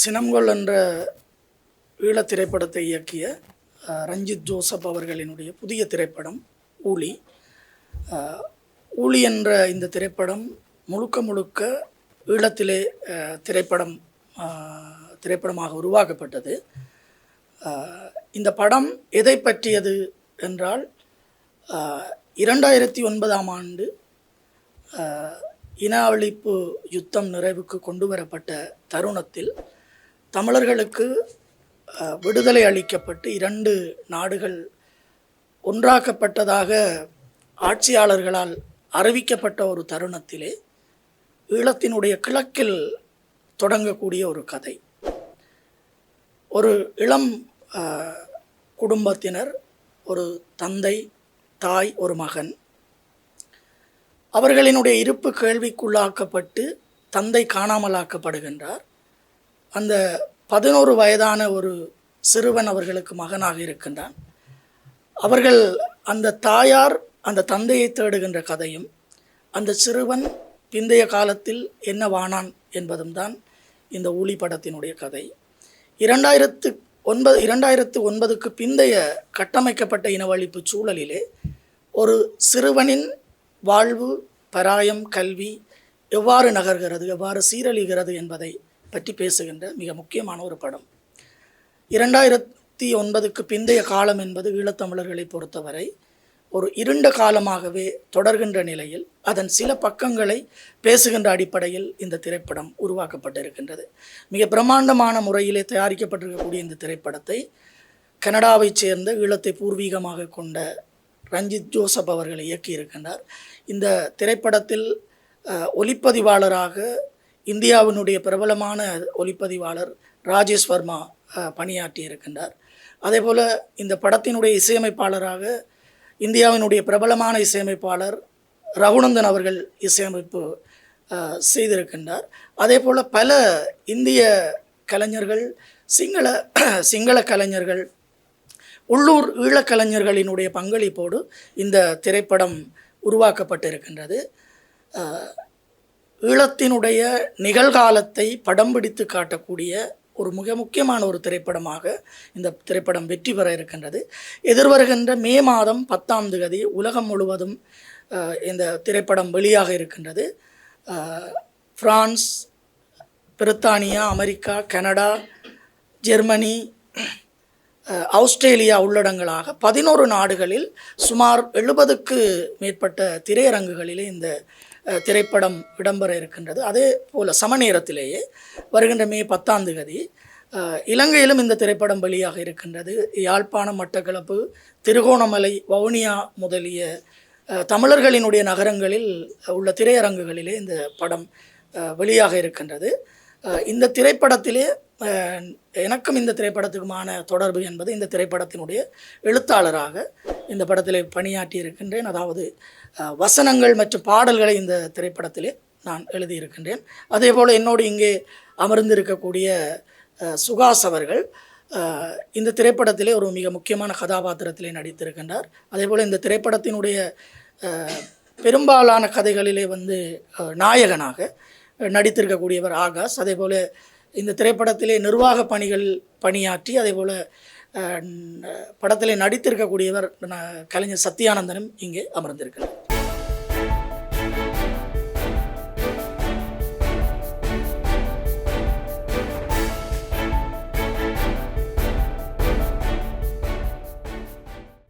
சினம்கொள் என்ற ஈழத் திரைப்படத்தை இயக்கிய ரஞ்சித் ஜோசப் அவர்களினுடைய புதிய திரைப்படம் ஊழி ஊழி என்ற இந்த திரைப்படம் முழுக்க முழுக்க ஈழத்திலே திரைப்படம் திரைப்படமாக உருவாக்கப்பட்டது. இந்த படம் எதை பற்றியது என்றால் இரண்டாயிரத்தி ஒன்பதாம் ஆண்டு இன அழிப்பு யுத்தம் நிறைவுக்கு கொண்டு வரப்பட்ட தருணத்தில் தமிழர்களுக்கு விடுதலை அளிக்கப்பட்டு இரண்டு நாடுகள் ஒன்றாக்கப்பட்டதாக ஆட்சியாளர்களால் அறிவிக்கப்பட்ட ஒரு தருணத்திலே ஈழத்தினுடைய கிழக்கில் தொடங்கக்கூடிய ஒரு கதை. ஒரு இளம் குடும்பத்தினர் ஒரு தந்தை தாய் ஒரு மகன். அவர்களினுடைய இருப்பு கேள்விக்குள்ளாக்கப்பட்டு தந்தை காணாமலாக்கப்படுகின்றார். அந்த பதினோரு வயதான ஒரு சிறுவன் அவர்களுக்கு மகனாக இருக்கின்றான். அவர்கள் அந்த தாயார் அந்த தந்தையை தேடுகின்ற கதையும் அந்த சிறுவன் பிந்தைய காலத்தில் என்னவானான் என்பதும் தான் இந்த ஊழி படத்தினுடைய கதை. இரண்டாயிரத்து ஒன்பது இரண்டாயிரத்து ஒன்பதுக்கு பிந்தைய கட்டமைக்கப்பட்ட இனவழிப்பு சூழலிலே ஒரு சிறுவனின் வாழ்வு பராயம் கல்வி எவ்வாறு நகர்கிறது எவ்வாறு சீரழிகிறது என்பதை பற்றி பேசுகின்ற மிக முக்கியமான ஒரு படம். இரண்டாயிரத்தி ஒன்பதுக்கு பிந்தைய காலம் என்பது ஈழத்தமிழர்களை பொறுத்தவரை ஒரு இருண்ட காலமாகவே தொடர்கின்ற நிலையில் அதன் சில பக்கங்களை பேசுகின்ற அடிப்படையில் இந்த திரைப்படம் உருவாக்கப்பட்டிருக்கின்றது. மிக பிரம்மாண்டமான முறையிலே தயாரிக்கப்பட்டிருக்கக்கூடிய இந்த திரைப்படத்தை கனடாவைச் சேர்ந்த ஈழத்தை பூர்வீகமாக கொண்ட ரஞ்சித் ஜோசப் அவர்கள் இயக்கியிருக்கின்றார். இந்த திரைப்படத்தில் ஒளிப்பதிவாளராக இந்தியாவினுடைய பிரபலமான ஒளிப்பதிவாளர் ராஜேஷ் வர்மா பணியாற்றி இருக்கின்றார் அதேபோல் இந்த படத்தினுடைய இசையமைப்பாளராக இந்தியாவினுடைய பிரபலமான இசையமைப்பாளர் ரகுநந்தன் அவர்கள் இசையமைப்பு செய்திருக்கின்றார். அதே போல் பல இந்திய கலைஞர்கள் சிங்கள சிங்கள கலைஞர்கள் உள்ளூர் ஈழக்கலைஞர்களினுடைய பங்களிப்போடு இந்த திரைப்படம் உருவாக்கப்பட்டிருக்கின்றது. ஈழத்தினுடைய நிகழ்காலத்தை படம் பிடித்து காட்டக்கூடிய ஒரு மிக முக்கியமான ஒரு திரைப்படமாக இந்த திரைப்படம் வெற்றி பெற இருக்கின்றது. எதிர்வருகின்ற மே மாதம் பத்தாம் தேதி உலகம் முழுவதும் இந்த திரைப்படம் வெளியாக இருக்கின்றது. பிரான்ஸ் பிரித்தானியா அமெரிக்கா கனடா ஜெர்மனி ஆஸ்திரேலியா உள்ளடங்களாக பதினோரு நாடுகளில் சுமார் எழுபதுக்கு மேற்பட்ட திரையரங்குகளிலே இந்த திரைப்படம் இடம்பெற இருக்கின்றது. அதே போல் சம நேரத்திலேயே வருகின்ற மே பத்தாம் தேதி இலங்கையிலும் இந்த திரைப்படம் வெளியாக இருக்கின்றது. யாழ்ப்பாணம் மட்டக்களப்பு திருகோணமலை வவுனியா முதலிய தமிழர்களினுடைய நகரங்களில் உள்ள திரையரங்குகளிலே இந்த படம் வெளியாக இருக்கின்றது. இந்த திரைப்படத்திலே எனக்கும் இந்த திரைப்படத்துக்குமான தொடர்பு என்பது இந்த திரைப்படத்தினுடைய எழுத்தாளராக இந்த படத்தில் பணியாற்றி இருக்கின்றேன் அதாவது வசனங்கள் மற்றும் பாடல்களை இந்த திரைப்படத்திலே நான் எழுதியிருக்கின்றேன். அதே போல் என்னோடு இங்கே அமர்ந்திருக்கக்கூடிய சுகாஸ் அவர்கள் இந்த திரைப்படத்திலே ஒரு மிக முக்கியமான கதாபாத்திரத்திலே நடித்திருக்கின்றார். அதே போல் இந்த திரைப்படத்தினுடைய பெரும்பாலான கதைகளிலே வந்து நாயகனாக நடித்திருக்கக்கூடியவர் ஆகாஷ். அதே போல் இந்த திரைப்படத்திலே நிர்வாக பணிகள் பணியாற்றி அதே போல் படத்தில் நடித்திருக்கக்கூடியவர் கலைஞர் சத்யானந்தனும் இங்கே அமர்ந்திருக்கிறார்.